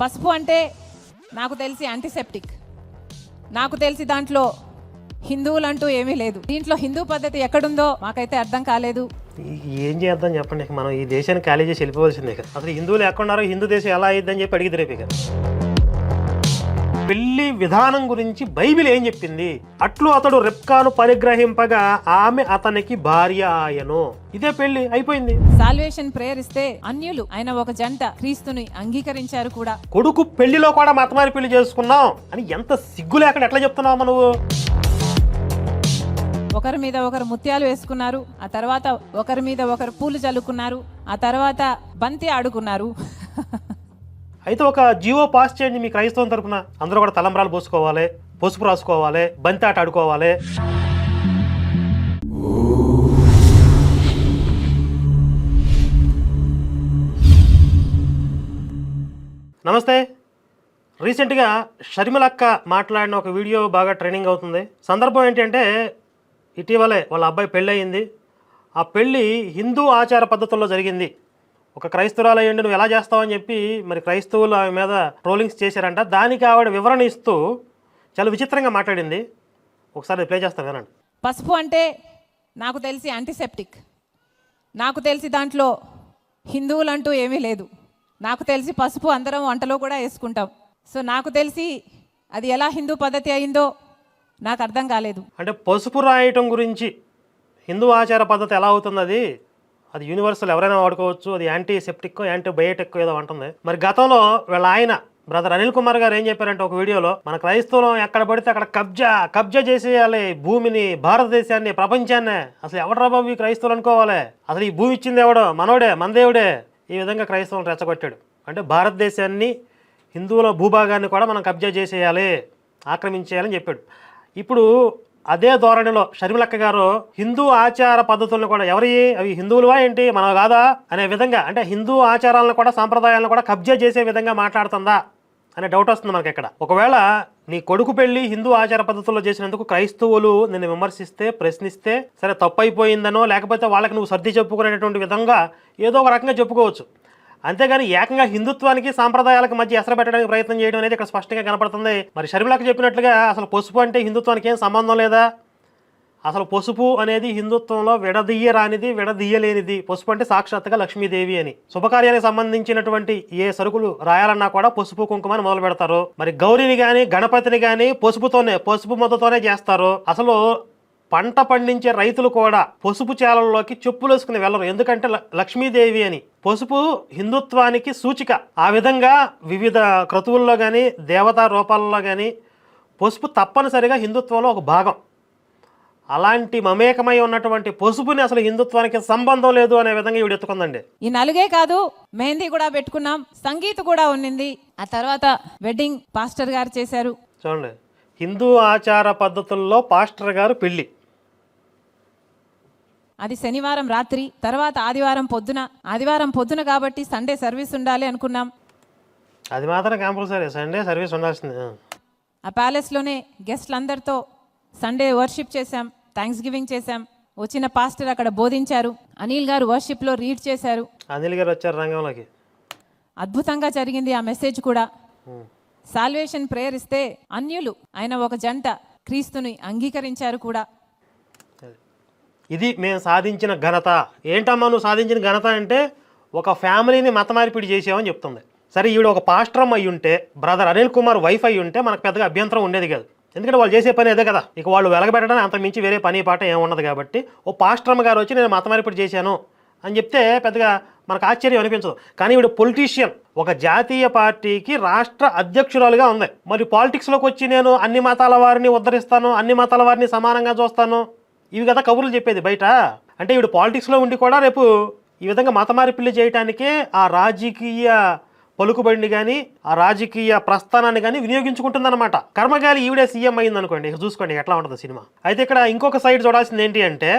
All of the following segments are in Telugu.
పసుపు అంటే నాకు తెలిసి యాంటీసెప్టిక్ నాకు తెలిసి దాంట్లో హిందువులు అంటూ ఏమీ లేదు. దీంట్లో హిందూ పద్ధతి ఎక్కడుందో మాకైతే అర్థం కాలేదు. ఏం చేద్దాం చెప్పండి మనం ఈ దేశాన్ని ఖాళీ చేసి వెళ్ళిపోవాల్సిందే కదా. అసలు హిందువులు ఎక్కడున్నారో హిందూ దేశం ఎలా అయ్యిద్దని చెప్పి అడిగి రేపు కదా. విధానం గురించి బైబిల్ ఏం చెప్పింది? అట్లు అతడు రెప్కాను పరిగ్రహింపగా ఆమె అతనికి భార్య ఆయను. ఇదే పెళ్ళి అయిపోయింది. సాల్వేషన్ ప్రేయర్ ఇస్తే అన్యులు ఆయన ఒక జంట క్రీస్తుని అంగీకరించారు కూడా. కొడుకు పెళ్ళిలో కూడా మతమారి పెళ్ళి చేసుకున్నాం. అని ఎంత సిగ్గు లేకుండా ఎట్లా చెప్తున్నావు నువ్వు? ఒకరి మీద ఒకరు ముత్యాలు వేసుకున్నారు. ఆ తర్వాత ఒకరి మీద ఒకరు పూలు చల్లుకున్నారు. ఆ తర్వాత బంతి ఆడుకున్నారు. అయితే ఒక జియో పాస్ చేయండి మీ క్రైస్తవం తరపున. అందరూ కూడా తలంబ్రాలు పోసుకోవాలి పసుపు రాసుకోవాలి బంతి ఆట ఆడుకోవాలి. నమస్తే. రీసెంట్గా షర్మిలక్క మాట్లాడిన ఒక వీడియో బాగా ట్రైనింగ్ అవుతుంది. సందర్భం ఏంటంటే ఇటీవలే వాళ్ళ అబ్బాయి పెళ్ళయింది. ఆ పెళ్ళి హిందూ ఆచార పద్ధతుల్లో జరిగింది. ఒక క్రైస్తవురాలు అయ్యండి నువ్వు ఎలా చేస్తావని చెప్పి మరి క్రైస్తవులు ఆమె మీద ట్రోలింగ్స్ చేశారంట. దానికి ఆవిడ వివరణ ఇస్తూ చాలా విచిత్రంగా మాట్లాడింది. ఒకసారి ప్లే చేస్తాను వినండి. పసుపు అంటే నాకు తెలిసి యాంటీసెప్టిక్ నాకు తెలిసి దాంట్లో హిందువులంటూ ఏమీ లేదు. నాకు తెలిసి పసుపు అందరం వంటలో కూడా వేసుకుంటాం. సో నాకు తెలిసి అది ఎలా హిందూ పద్ధతి అయిందో నాకు అర్థం కాలేదు. అంటే పసుపు రాయటం గురించి హిందూ ఆచార పద్ధతి ఎలా అవుతుంది అది అది యూనివర్సల్ ఎవరైనా వాడుకోవచ్చు. అది యాంటీసెప్టిక్ యాంటీబయోటిక్ యాంటీ ఏదో ఉంటుంది మరి గతంలో వీళ్ళ ఆయన బ్రదర్ అనిల్ కుమార్ గారు ఏం చెప్పారంటే ఒక వీడియోలో మన క్రైస్తవం ఎక్కడ పడితే అక్కడ కబ్జా కబ్జా చేసేయాలి భూమిని భారతదేశాన్ని ప్రపంచాన్ని. అసలు ఎవడరా బాబు ఈ క్రైస్తవులు అనుకోవాలి? అసలు ఈ భూమి ఇచ్చింది ఎవడో? మనోడే మనదేవుడే ఈ విధంగా క్రైస్తవులను రెచ్చగొట్టాడు. అంటే భారతదేశాన్ని హిందువుల భూభాగాన్ని కూడా మనం కబ్జా చేసేయాలి ఆక్రమించేయాలని చెప్పాడు. ఇప్పుడు అదే ధోరణిలో షర్మిలక్క గారు హిందూ ఆచార పద్ధతులను కూడా ఎవరి అవి హిందువులువా ఏంటి మనం కాదా అనే విధంగా అంటే హిందూ ఆచారాలను కూడా సాంప్రదాయాలను కూడా కబ్జా చేసే విధంగా మాట్లాడుతుందా అనే డౌట్ వస్తుంది మనకి ఇక్కడ. ఒకవేళ నీ కొడుకు పెళ్ళి హిందూ ఆచార పద్ధతుల్లో చేసినందుకు క్రైస్తవులు నిన్ను విమర్శిస్తే ప్రశ్నిస్తే సరే తప్పు అయిపోయిందనో లేకపోతే వాళ్ళకి నువ్వు సర్ది చెప్పుకునేటటువంటి విధంగా ఏదో ఒక రకంగా చెప్పుకోవచ్చు. అంతేగాని ఏకంగా హిందుత్వానికి సాంప్రదాయాలకు మధ్య ఎసర పెట్టడానికి ప్రయత్నం చేయడం అనేది ఇక్కడ స్పష్టంగా కనపడుతుంది. మరి షర్మిలకు చెప్పినట్లుగా అసలు పసుపు అంటే హిందుత్వానికి ఏం సంబంధం లేదా? అసలు పసుపు అనేది హిందుత్వంలో విడదీయరానిది విడదీయలేనిది. పసుపు అంటే సాక్షాత్తుగా లక్ష్మీదేవి అని. శుభకార్యానికి సంబంధించినటువంటి ఏ సరుకులు రాయాలన్నా కూడా పసుపు కుంకుమని మొదలు పెడతారు మరి గౌరిని కానీ గణపతిని కానీ పసుపుతోనే పసుపు మొదతోనే చేస్తారు. అసలు పంట పండించే రైతులు కూడా పసుపు చేలల్లోకి చెప్పులు వేసుకుని వెళ్ళరు. ఎందుకంటే లక్ష్మీదేవి అని. పసుపు హిందుత్వానికి సూచిక. ఆ విధంగా వివిధ క్రతువుల్లో కానీ దేవతా రూపాలలో కానీ పసుపు తప్పనిసరిగా హిందుత్వంలో ఒక భాగం. అలాంటి మమేకమై ఉన్నటువంటి పసుపుని అసలు హిందుత్వానికి సంబంధం లేదు అనే విధంగా ఈవిడ ఎత్తుకుందండి. ఈ నలుగే కాదు మెహందీ కూడా పెట్టుకున్నాం సంగీత్ కూడా ఉన్నింది. ఆ తర్వాత వెడ్డింగ్ పాస్టర్ గారు చేశారు. చూడండి. హిందూ ఆచార పద్ధతుల్లో పాస్టర్ గారు పెళ్ళి అది శనివారం రాత్రి తర్వాత ఆదివారం పొద్దున. ఆదివారం పొద్దున కాబట్టి సండే సర్వీస్ ఉండాలి అనుకున్నాం. అది మాత్రం కంపల్సరీ సండే సర్వీస్ ఉండాల్సింది. ఆ. ప్యాలెస్లోనే గెస్ట్లందరితో సండే వర్షిప్ చేశాం థ్యాంక్స్ గివింగ్ చేశాం. వచ్చిన పాస్టర్ అక్కడ బోధించారు. అనిల్ గారు వర్షిప్లో రీడ్ చేశారు. అనిల్ గారు వచ్చారు రంగంలోకి. అద్భుతంగా జరిగింది ఆ మెసేజ్ కూడా. సాల్వేషన్ ప్రేయర్ ఇస్తే అన్యులు ఆయన ఒక జంట క్రీస్తుని అంగీకరించారు కూడా. ఇది మేము సాధించిన ఘనత. ఏంటమ్మా నువ్వు సాధించిన ఘనత అంటే ఒక ఫ్యామిలీని మత మార్పిడి చేసావని చెప్తుంది. సరే ఈవిడ ఒక పాస్ట్రమ్ అయి ఉంటే బ్రదర్ అనిల్ కుమార్ వైఫ్ అయి ఉంటే మనకు పెద్దగా అభ్యంతరం ఉండేది కాదు. ఎందుకంటే వాళ్ళు చేసే పని అదే కదా. ఇక వాళ్ళు వెలగబెట్టడం అంత మించి వేరే పని పాట ఏమున్నది కాబట్టి ఓ పాస్ట్రమ్ గారు వచ్చి నేను మతమార్పిడి చేశాను అని చెప్తే పెద్దగా మనకు ఆశ్చర్యం అనిపించదు. కానీ ఈవిడ పొలిటీషియన్. ఒక జాతీయ పార్టీకి రాష్ట్ర అధ్యక్షురాలుగా ఉంది. మరి పాలిటిక్స్లోకి వచ్చి నేను అన్ని మతాల వారిని ఉద్ధరిస్తాను అన్ని మతాల వారిని సమానంగా చూస్తాను. ఇవి కదా కబుర్లు చెప్పేది బయట. అంటే ఇవి పాలిటిక్స్లో ఉండి కూడా రేపు ఈ విధంగా మతమారి పిల్లి చేయటానికే ఆ రాజకీయ పలుకుబడిని కానీ ఆ రాజకీయ ప్రస్థానాన్ని కానీ వినియోగించుకుంటుందన్నమాట. కర్మగాలి ఈవిడే సీఎం అయింది అనుకోండి చూసుకోండి ఎట్లా ఉంటుంది సినిమా. అయితే ఇక్కడ ఇంకొక సైడ్ చూడాల్సింది ఏంటి అంటే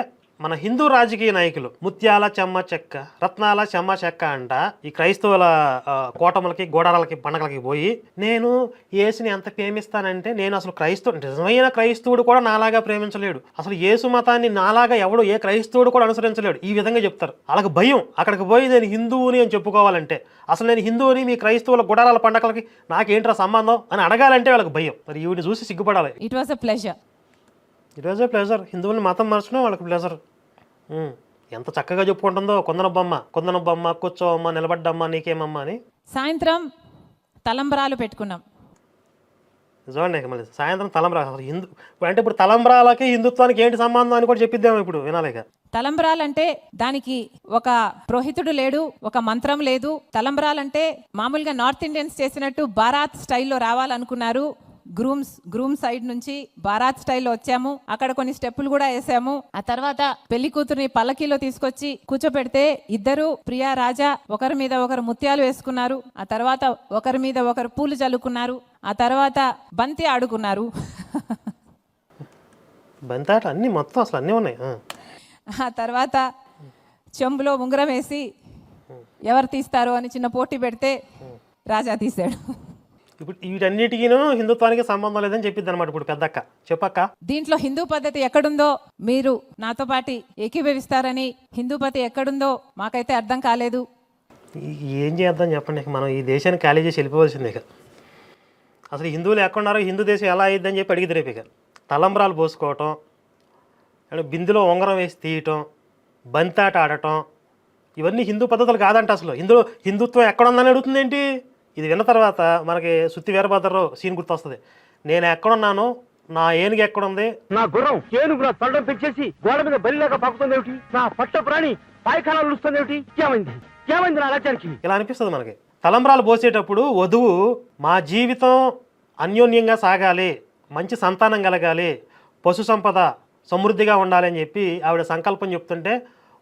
మన హిందూ రాజకీయ నాయకులు ముత్యాల చెమ్మ చెక్క రత్నాల చెమ్మ చెక్క అంట ఈ క్రైస్తవుల కోటములకి గోడారాలకి పండగలకి పోయి నేను యేసుని ఎంత ప్రేమిస్తానంటే నేను అసలు క్రైస్తవు నిజమైన క్రైస్తవుడు కూడా నాలాగా ప్రేమించలేడు. అసలు యేసు మతాన్ని నాలాగా ఎవడు ఏ క్రైస్తవుడు కూడా అనుసరించలేడు. ఈ విధంగా చెప్తారు. వాళ్ళకి భయం. అక్కడికి పోయి నేను హిందువుని అని చెప్పుకోవాలంటే అసలు నేను హిందువుని మీ క్రైస్తవుల గుడారాల పండగలకి నాకేంట్రా సంబంధం అని అడగాలంటే వాళ్ళకి భయం. మరి ఈవిని చూసి సిగ్గుపడాలి. ఇట్ వాస్ అ ప్లెజర్ ఈరోజే ప్లెజర్ హిందువుల్ని మతం మార్చడం వాళ్ళకి ప్లెజర్. ఎంత చక్కగా చెప్పుకుంటుందో. కొందన బొమ్మ కొందన బొమ్మ కూర్చోవమ్మ నిలబడ్డమ్మ నీకేమమ్మా అని. సాయంత్రం తలంబరాలు పెట్టుకున్నాం. చూడండి మళ్ళీ సాయంత్రం తలంబ్రా అసలు హిందూ ఇప్పుడు అంటే ఇప్పుడు తలంబ్రాలకి హిందుత్వానికి ఏంటి సంబంధం అని కూడా చెప్పిద్దాం ఇప్పుడు? వినాలిక తలంబరాలంటే దానికి ఒక పురోహితుడు లేడు ఒక మంత్రం లేదు. తలంబరాలంటే మామూలుగా నార్త్ ఇండియన్స్ చేసినట్టు బారాత్ స్టైల్లో రావాలనుకున్నారు. గ్రూమ్స్ గ్రూమ్ సైడ్ నుంచి బారాత్ స్టైల్లో వచ్చాము. అక్కడ కొన్ని స్టెప్పులు కూడా వేసాము. ఆ తర్వాత పెళ్ళి కూతుర్ని పల్లకీలో తీసుకొచ్చి కూర్చోపెడితే ఇద్దరు ప్రియా రాజా ఒకరి మీద ఒకరు ముత్యాలు వేసుకున్నారు. ఆ తర్వాత ఒకరి మీద ఒకరు పూలు చల్లుకున్నారు. ఆ తర్వాత బంతి ఆడుకున్నారు. అన్నీ మొత్తం అసలు అన్నీ ఉన్నాయి. ఆ. ఆ తర్వాత చెంబులో ఉంగరం వేసి ఎవరు తీస్తారు అని చిన్న పోటీ పెడితే రాజా తీశాడు. ఇప్పుడు వీటన్నిటికీను హిందుత్వానికి సంబంధం లేదని చెప్పింది అనమాట ఇప్పుడు పెద్దక్క. చెప్పక్క. దీంట్లో హిందూ పద్ధతి ఎక్కడుందో మీరు నాతో పాటి ఏకీభవిస్తారని హిందూ పద్ధతి ఎక్కడుందో మాకైతే అర్థం కాలేదు. ఏం చేద్దాం చెప్పండి మనం ఈ దేశాన్ని ఖాళీ చేసి వెళ్ళిపోవాల్సిందే ఇక. అసలు హిందువులు ఎక్కడున్నారో హిందూ దేశం ఎలా అయ్యిద్దని చెప్పి అడిగితే రేపు ఇక. తలంబ్రాలు పోసుకోవటం బిందులో ఉంగరం వేసి తీయటం బంతాట ఆడటం ఇవన్నీ హిందూ పద్ధతులు కాదంట అసలు. ఇందులో హిందుత్వం ఎక్కడుందని అడుగుతుంది ఏంటి? ఇది విన్న తర్వాత మనకి సుత్తి వీరభద్రరావు సీన్ గుర్తొస్తుంది. నేను ఎక్కడున్నాను నా ఏనుగు ఎక్కడుంది? నా గుర్రం ఏనుగు నా తొండం పెంచేసి గోడ మీద బలిలాగా పాకుతుంది ఏమిటి? నా పట్ట ప్రాణి పాయఖానాలు నడుస్తుంది ఏమిటి? ఏమైంది? ఏమైంది నా రాజ్యానికి ఇలా అనిపిస్తుంది మనకి. తలంబ్రాలు పోసేటప్పుడు వధువు మా జీవితం అన్యోన్యంగా సాగాలి మంచి సంతానం కలగాలి పశు సంపద సమృద్ధిగా ఉండాలి అని చెప్పి ఆవిడ సంకల్పం చెప్తుంటే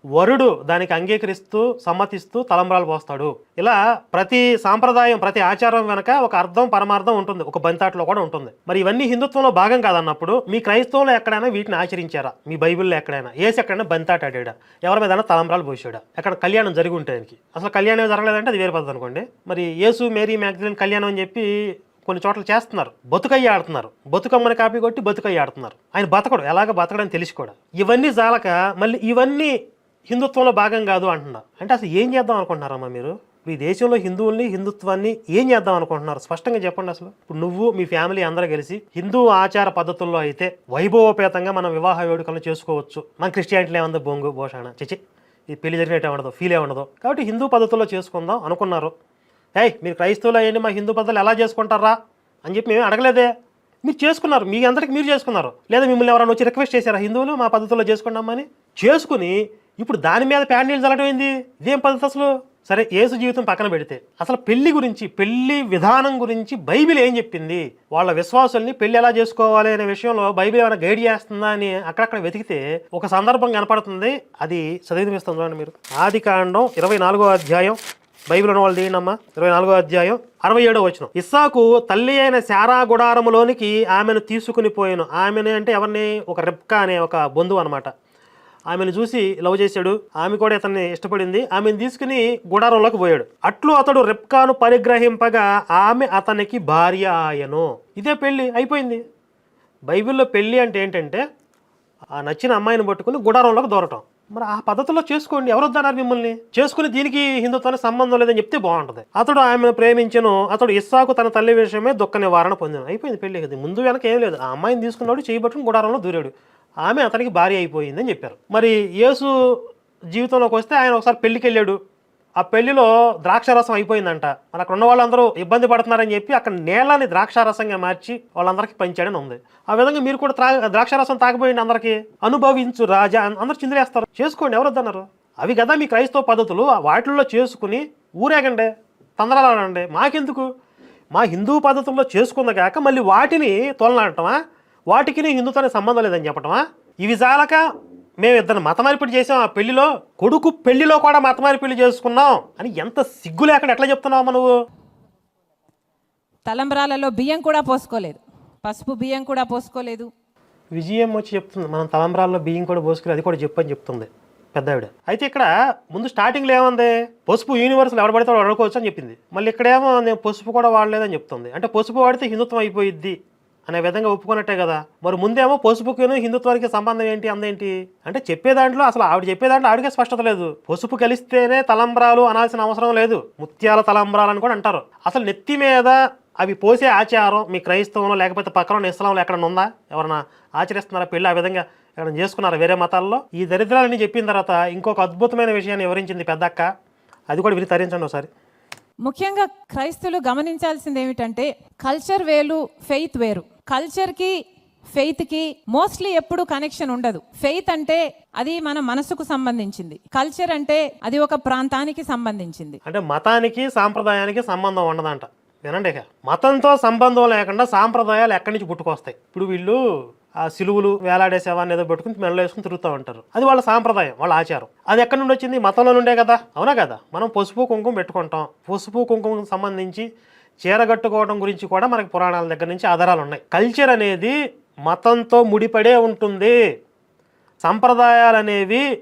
వరుడు దానికి అంగీకరిస్తూ సమ్మతిస్తూ తలంబ్రాలు పోస్తాడు. ఇలా ప్రతి సాంప్రదాయం ప్రతి ఆచారం వెనక ఒక అర్థం పరమార్థం ఉంటుంది. ఒక బంతాట్లో కూడా ఉంటుంది. మరి ఇవన్నీ హిందుత్వంలో భాగం కాదన్నప్పుడు మీ క్రైస్తవంలో ఎక్కడైనా వీటిని ఆచరించారా? మీ బైబిల్లో ఎక్కడైనా? ఏసి ఎక్కడైనా బంతాట ఆడాడా ఎవరి మీద తలంబ్రాలు పోసాడా ఎక్కడ కళ్యాణం జరిగి ఉంటే ఆయనకి? అసలు కళ్యాణం జరగలేదంటే అది వేరే పద్ధతి అనుకోండి. మరి యేసు మేరీ మ్యాగ్జిన్ కళ్యాణం అని చెప్పి కొన్ని చోట్ల చేస్తున్నారు. బతుకయ్య ఆడుతున్నారు. బతుకమ్మని కాపీ కొట్టి బతుకయ్య ఆడుతున్నారు. ఆయన బతకడు. ఎలాగ బతకడని తెలిసి కూడా. ఇవన్నీ జాలక మళ్ళీ ఇవన్నీ హిందుత్వంలో భాగం కాదు అంటున్నారు అంటే అసలు ఏం చేద్దాం అనుకుంటున్నారమ్మా మీరు? మీ దేశంలో హిందువుల్ని హిందుత్వాన్ని ఏం చేద్దాం అనుకుంటున్నారు? స్పష్టంగా చెప్పండి అసలు. ఇప్పుడు నువ్వు మీ ఫ్యామిలీ అందరూ కలిసి హిందూ ఆచార పద్ధతుల్లో అయితే వైభవోపేతంగా మనం వివాహ వేడుకలను చేసుకోవచ్చు. మన క్రిస్టియానిటీలో ఏమందో? బొంగు భోషణ చిచి. ఈ పెళ్ళి జరిగినట్టు ఉండదు ఫీల్ ఉండదు. కాబట్టి హిందూ పద్ధతుల్లో చేసుకుందాం అనుకున్నారు. ఏయ్ మీరు క్రైస్తవులు అయ్యండి మా హిందూ పద్ధతులు ఎలా చేసుకుంటారా? అని చెప్పి మేము అడగలేదే. మీరు చేసుకున్నారు. మీ అందరికి మీరు చేసుకున్నారు. లేదా మిమ్మల్ని ఎవరైనా వచ్చి రిక్వెస్ట్ చేశారా? హిందువులు మా పద్ధతుల్లో చేసుకున్నామని చేసుకుని ఇప్పుడు దాని మీద ప్యాండిల్ చల్లటం చల్లడం ఏంది? ఇదేం పద్ధతి అసలు? సరే ఏసు జీవితం పక్కన పెడితే అసలు పెళ్ళి గురించి పెళ్ళి విధానం గురించి బైబిల్ ఏం చెప్పింది? వాళ్ళ విశ్వాసుల్ని పెళ్ళి ఎలా చేసుకోవాలి అనే విషయంలో బైబిల్ ఏమైనా గైడ్ చేస్తుందా అని అక్కడక్కడ వెతికితే ఒక సందర్భం కనపడుతుంది. అది చదివినిపిస్తుంది చూడండి మీరు. ఆది కాండం ఇరవై నాలుగో అధ్యాయం. బైబిల్ ఉన్న వాళ్ళు తీయండి అమ్మా ఇరవై నాలుగో అధ్యాయం అరవై ఏడో వచ్చిన ఇస్సాకు తల్లి అయిన శారా గుడారములోనికి ఆమెను తీసుకుని పోయాను. ఆమెను అంటే ఎవరిని? ఒక రెప్కా అనే ఒక బంధువు అనమాట ఆమెను చూసి లవ్ చేశాడు. ఆమె కూడా ఇతన్ని ఇష్టపడింది. ఆమెను తీసుకుని గుడారంలోకి పోయాడు. అట్లు అతడు రిప్కాను పరిగ్రహింపగా ఆమె అతనికి భార్య ఆయను. ఇదే పెళ్ళి అయిపోయింది. బైబిల్లో పెళ్ళి అంటే ఏంటంటే ఆ నచ్చిన అమ్మాయిని పట్టుకుని గుడారంలోకి దూరటం. మరి ఆ పద్ధతిలో చేసుకోండి. ఎవరు వద్దన్నారు మిమ్మల్ని? చేసుకుని దీనికి హిందుత్వానికి సంబంధం లేదని చెప్తే బాగుంటుంది. అతడు ఆమెను ప్రేమించను. అతడు ఇస్సాకు తన తల్లి విషయమే దుఃఖ నివారణ పొందాను అయిపోయింది పెళ్ళి కదా ముందు వెనక ఏం లేదు. ఆ అమ్మాయిని తీసుకున్నాడు చేయబట్టుకుని గుడారంలో దూరాడు. ఆమె అతనికి భార్య అయిపోయిందని చెప్పారు. మరి యేసు జీవితంలోకి వస్తే ఆయన ఒకసారి పెళ్ళికి వెళ్ళాడు ఆ పెళ్ళిలో ద్రాక్షారసం అయిపోయిందంట. మరి అక్కడ ఉన్న వాళ్ళందరూ ఇబ్బంది పడుతున్నారని చెప్పి అక్కడ నేలని ద్రాక్షారసంగా మార్చి వాళ్ళందరికీ పంచాడని ఉంది. ఆ విధంగా మీరు కూడా త్రా ద్రాక్షారసం తాగిపోయింది అందరికీ అనుభవించు రాజా అందరూ చిందిరేస్తారు చేసుకోండి ఎవరొద్దన్నారు అవి కదా మీ క్రైస్తవ పద్ధతులు. వాటిల్లో చేసుకుని ఊరేగండి తొందరలాడండి. మాకెందుకు? మా హిందూ పద్ధతుల్లో చేసుకుంది కాక మళ్ళీ వాటిని తొలనాడటమా? వాటికి హిందుత్వానికి సంబంధం లేదని చెప్పటమా? ఇవి జాలక మేము ఇద్దరు మత మార్పిడి చేసాం ఆ పెళ్ళిలో కొడుకు పెళ్ళిలో కూడా మత మార్పిడి చేసుకున్నాం అని ఎంత సిగ్గు లేకుండా ఎట్లా చెప్తున్నావు నువ్వు? తలంబరాలలో బియ్యం కూడా పోసుకోలేదు. పసుపు బియ్యం కూడా పోసుకోలేదు. విజయం వచ్చి చెప్తుంది మనం తలంబ్రాల్లో బియ్యం కూడా పోసుకుని అది కూడా చెప్పని చెప్తుంది పెద్ద ఆవిడ. అయితే ఇక్కడ ముందు స్టార్టింగ్లో ఏముంది? పసుపు యూనివర్సల్ ఎవడ పడితే వాడు వాడుకోవచ్చు అని చెప్పింది. మళ్ళీ ఇక్కడేమో నేను పసుపు కూడా వాడలేదని చెప్తుంది. అంటే పసుపు వాడితే హిందుత్వం అయిపోయిద్ది. అనే విధంగా ఒప్పుకున్నట్టే కదా. మరి ముందేమో పసుపుకి హిందుత్వానికి సంబంధం ఏంటి అందేంటి? అంటే చెప్పే దాంట్లో అసలు ఆవిడ చెప్పే దాంట్లో ఆవిడకే స్పష్టత లేదు. పసుపు కలిస్తేనే తలంబ్రాలు అనాల్సిన అవసరం లేదు. ముత్యాల తలంబ్రాలు అని కూడా అంటారు. అసలు నెత్తి మీద అవి పోసే ఆచారం మీ క్రైస్తవంలో లేకపోతే పక్కన ఉన్న ఇస్లాంలో ఎక్కడ ఉందా? ఎవరైనా ఆచరిస్తున్నారా? పెళ్ళి ఆ విధంగా ఎక్కడ చేసుకున్నారా వేరే మతాల్లో? ఈ దరిద్రాలని చెప్పిన తర్వాత ఇంకొక అద్భుతమైన విషయాన్ని వివరించింది పెద్దక్క. అది కూడా విని తరించండి ఒకసారి. ముఖ్యంగా క్రైస్తువులు గమనించాల్సింది ఏమిటంటే కల్చర్ వేలు ఫెయిత్ వేరు. కల్చర్కి ఫెయిత్కి మోస్ట్లీ ఎప్పుడు కనెక్షన్ ఉండదు. ఫెయిత్ అంటే అది మన మనసుకు సంబంధించింది. కల్చర్ అంటే అది ఒక ప్రాంతానికి సంబంధించింది. అంటే మతానికి సాంప్రదాయానికి సంబంధం ఉండదంట. వినండి ఇక. మతంతో సంబంధం లేకుండా సాంప్రదాయాలు ఎక్కడి నుంచి పుట్టుకొస్తాయి? ఇప్పుడు వీళ్ళు ఆ సిలువులు వేలాడేసేవాన్ని ఏదో పెట్టుకుని మెడలో వేసుకుని తిరుగుతూ ఉంటారు. అది వాళ్ళ సాంప్రదాయం వాళ్ళ ఆచారం. అది ఎక్కడి నుండి వచ్చింది? మతంలో నుండే కదా? అవునా కదా? మనం పసుపు కుంకుమ పెట్టుకుంటాం. పసుపు కుంకుమకు సంబంధించి చీరగట్టుకోవడం గురించి కూడా మనకి పురాణాల దగ్గర నుంచి ఆధారాలు ఉన్నాయి. కల్చర్ అనేది మతంతో ముడిపడే ఉంటుంది. సంప్రదాయాలు అనేవి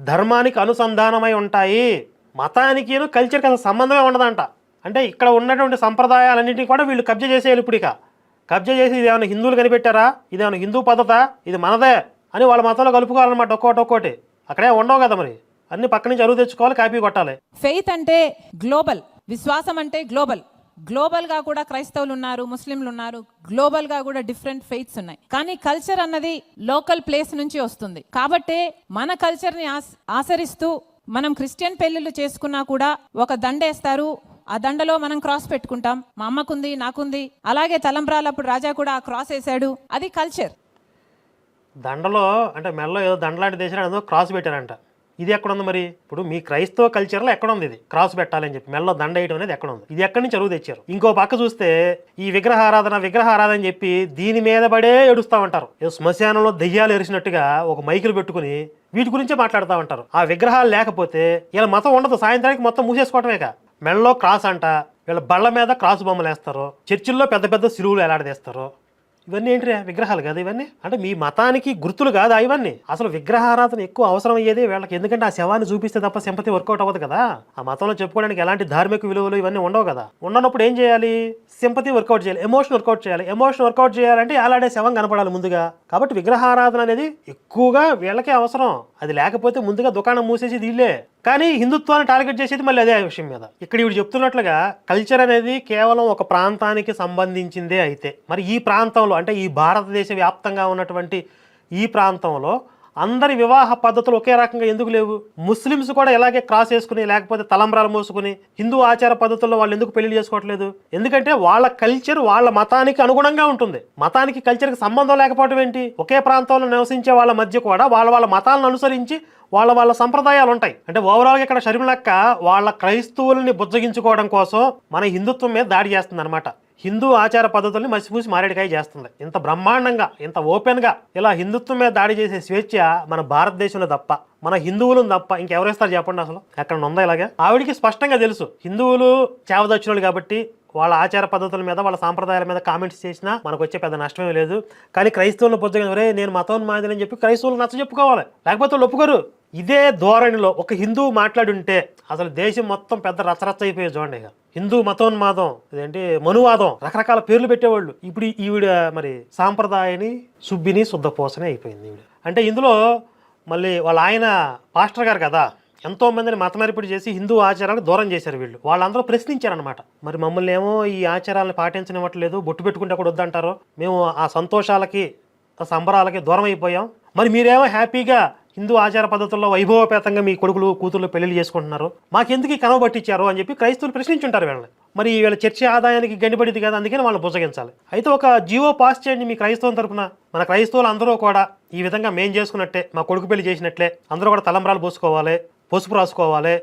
ధర్మానికి అనుసంధానమై ఉంటాయి. మతానికి కల్చర్కి అసలు సంబంధమే ఉండదంట. అంటే ఇక్కడ ఉన్నటువంటి సంప్రదాయాలన్నింటినీ కూడా వీళ్ళు కబ్జా చేసేయాలి ఇప్పుడు కబ్జా చేసి ఇది ఏమైనా హిందువులు కనిపెట్టారా? ఇది ఏమైనా హిందూ పద్ధత? ఇది మనదే అని వాళ్ళ మతంలో కలుపుకోవాలన్నమాట ఒక్కోటి ఒక్కోటి. అక్కడే ఉండవు కదా మరి. అన్ని పక్క నుంచి అరువు తెచ్చుకోవాలి కాపీ కొట్టాలి. ఫెయిత్ అంటే గ్లోబల్ విశ్వాసం అంటే గ్లోబల్ గ్లోబల్గా కూడా క్రైస్తవులు ఉన్నారు ముస్లింలు ఉన్నారు గ్లోబల్గా కూడా డిఫరెంట్ ఫెయిత్స్ ఉన్నాయి. కానీ కల్చర్ అన్నది లోకల్ ప్లేస్ నుంచి వస్తుంది. కాబట్టే మన కల్చర్ని ఆస్- ఆచరిస్తూ మనం క్రిస్టియన్ పెళ్ళిళ్ళు చేసుకున్నా కూడా ఒక దండేస్తారు ఆ దండలో మనం క్రాస్ పెట్టుకుంటాం. మా అమ్మకుంది నాకుంది. అలాగే తలంబ్రాలప్పుడు రాజా కూడా ఆ క్రాస్ వేశాడు. అది కల్చర్. దండలో అంటే మెల్ల ఏదో దండలాంటి దేశం ఏదో క్రాస్ పెట్టారంట. ఇది ఎక్కడ ఉంది మరి? ఇప్పుడు మీ క్రైస్తవ కల్చర్లో ఎక్కడ ఉంది ఇది? క్రాస్ పెట్టాలని చెప్పి. మెడలో దండ వేయడం అనేది ఎక్కడ ఉంది ఇది ఎక్కడి నుంచి అరువు తెచ్చారు? ఇంకో పక్క చూస్తే ఈ విగ్రహారాధన విగ్రహారాధన ఆరాధన చెప్పి దీని మీద పడే ఏడుస్తా ఉంటారు శ్మశానంలో దెయ్యాలు ఎరిసినట్టుగా ఒక మైకులు పెట్టుకుని వీటి గురించే మాట్లాడుతూ ఉంటారు ఆ విగ్రహాలు లేకపోతే ఇలా మతం ఉండదు. సాయంత్రానికి మొత్తం మూసేసుకోవటమేక మెళ్ళలో క్రాస్ అంట. వీళ్ళ బళ్ళ మీద క్రాస్ బొమ్మలు వేస్తారు చర్చిల్లో పెద్ద పెద్ద సిలువులు ఎలాడదీస్తారు ఇవన్నీ ఏంటి విగ్రహాలు కదా ఇవన్నీ? అంటే మీ మతానికి గుర్తులు కాదా ఇవన్నీ? అసలు విగ్రహారాధన ఎక్కువ అవసరం అయ్యేది వీళ్ళకి. ఎందుకంటే ఆ శవాన్ని చూపిస్తే తప్ప సింపతి వర్కౌట్ అవ్వదు కదా. ఆ మతంలో చెప్పుకోవడానికి ఎలాంటి ధార్మిక విలువలు ఇవన్నీ ఉండవు కదా. ఉండనప్పుడు ఏం చేయాలి? సింపతి వర్కౌట్ చేయాలి. ఎమోషన్ వర్కౌట్ చేయాలి. ఎమోషన్ వర్కౌట్ చేయాలంటే అలాడే శవం కనపడాలి ముందుగా. కాబట్టి విగ్రహారాధన అనేది ఎక్కువగా వీళ్ళకే అవసరం. అది లేకపోతే ముందుగా దుకాణం మూసేసి వీళ్ళే కానీ హిందుత్వాన్ని టార్గెట్ చేసేది మళ్ళీ అదే విషయం మీద. ఇక్కడ ఇవి చెప్తున్నట్లుగా కల్చర్ అనేది కేవలం ఒక ప్రాంతానికి సంబంధించిందే అయితే. మరి ఈ ప్రాంతంలో అంటే ఈ భారతదేశ వ్యాప్తంగా ఉన్నటువంటి ఈ ప్రాంతంలో అందరి వివాహ పద్ధతులు ఒకే రకంగా ఎందుకు లేవు? ముస్లిమ్స్ కూడా ఇలాగే క్రాస్ చేసుకుని లేకపోతే తలంబ్రాలు మోసుకుని హిందూ ఆచార పద్ధతుల్లో వాళ్ళు ఎందుకు పెళ్ళి చేసుకోవట్లేదు? ఎందుకంటే వాళ్ళ కల్చర్ వాళ్ళ మతానికి అనుగుణంగా ఉంటుంది. మతానికి కల్చర్కి సంబంధం లేకపోవడం ఏంటి? ఒకే ప్రాంతంలో నివసించే వాళ్ళ మధ్య కూడా వాళ్ళ వాళ్ళ మతాలను అనుసరించి వాళ్ళ వాళ్ళ సంప్రదాయాలు ఉంటాయి. అంటే ఓవరాల్గా ఇక్కడ షర్మిలక్క వాళ్ళ క్రైస్తవుల్ని బుజ్జగించుకోవడం కోసం మన హిందుత్వం మీద దాడి చేస్తుంది అనమాట హిందూ ఆచార పద్ధతుల్ని మసిపూసి మారేడికాయ చేస్తుంది. ఇంత బ్రహ్మాండంగా ఇంత ఓపెన్గా ఇలా హిందుత్వం మీద దాడి చేసే స్వేచ్ఛ మన భారతదేశంలో తప్ప మన హిందువులు తప్ప ఇంకెవరేస్తారు చెప్పండి అసలు? ఎక్కడ ఉందా ఇలాగే? ఆవిడికి స్పష్టంగా తెలుసు. హిందువులు చావదచ్చినోళ్ళు కాబట్టి వాళ్ళ ఆచార పద్ధతుల మీద వాళ్ళ సాంప్రదాయాల మీద కామెంట్స్ చేసినా మనకు వచ్చే పెద్ద నష్టమే లేదు. కానీ క్రైస్తవులను పొద్దుగా ఒరే నేను మతం అని చెప్పి క్రైస్తవులు నచ్చ చెప్పుకోవాలి. లేకపోతే వాళ్ళు ఒప్పుకోరు. ఇదే ధోరణిలో ఒక హిందువు మాట్లాడుంటే అసలు దేశం మొత్తం పెద్ద రచరచ్చ అయిపోయేది చూడండి ఇక. హిందూ మతోన్మాదం ఇదేంటి మనువాదం రకరకాల పేర్లు పెట్టేవాళ్ళు. ఇప్పుడు ఈవిడ మరి సాంప్రదాయని సుబ్బిని శుద్ధపోసనే అయిపోయింది ఈవిడ. అంటే ఇందులో మళ్ళీ వాళ్ళ ఆయన పాస్టర్ గారు కదా ఎంతోమందిని మతమరిపిడి చేసి హిందూ ఆచారాలకు దూరం చేశారు వీళ్ళు. వాళ్ళందరూ ప్రశ్నించారనమాట మరి మమ్మల్ని ఏమో ఈ ఆచారాలను పాటించనివ్వట్లేదు బొట్టు పెట్టుకుంటే కూడా వద్దంటారు. మేము ఆ సంతోషాలకి ఆ సంబరాలకి దూరం అయిపోయాం. మరి మీరేమో హ్యాపీగా హిందూ ఆచార పద్ధతుల్లో వైభవపేతంగా మీ కొడుకులు కూతుర్లు పెళ్ళిళ్ళు చేసుకుంటున్నారు. మాకెందుకు ఈ కనవ పట్టించారు అని చెప్పి క్రైస్తవులు ప్రశ్నించుంటారు వీళ్ళని. మరి వీళ్ళ చర్చ ఆదాయానికి గండిపడింది కదా అందుకని వాళ్ళని బుజ్జగించాలి అయితే ఒక జీవో పాస్ చేయండి మీ క్రైస్తవం తరపున మన క్రైస్తవులు అందరూ కూడా ఈ విధంగా మేం చేసుకున్నట్టే మా కొడుకు పెళ్ళి చేసినట్లే అందరూ కూడా తలంబ్రాలు పోసుకోవాలి. పసుపు రాసుకోవాలి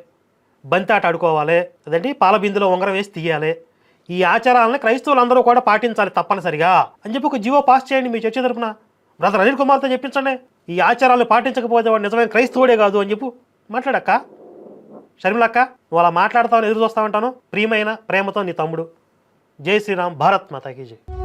బంతి ఆట ఆడుకోవాలి అదంటే? పాల బిందులో ఉంగరం వేసి తీయాలి. ఈ ఆచారాలను క్రైస్తవులు అందరూ కూడా పాటించాలి తప్పనిసరిగా. అని చెప్పి ఒక జీవో పాస్ చేయండి మీ చర్చ తరపున. బ్రదర్ అనిల్ కుమార్తో చెప్పించండి. ఈ ఆచారాలు పాటించకపోతే వాడు నిజమైన క్రైస్తవుడే కాదు అని చెప్పు. మాట్లాడక్క. షర్మిలక్క నువ్వు అలా మాట్లాడతావు ఎదురు చూస్తా ఉంటాను. ప్రియమైన ప్రేమతో నీ తమ్ముడు. జై శ్రీరామ్ భారత్ మాతాకి జై.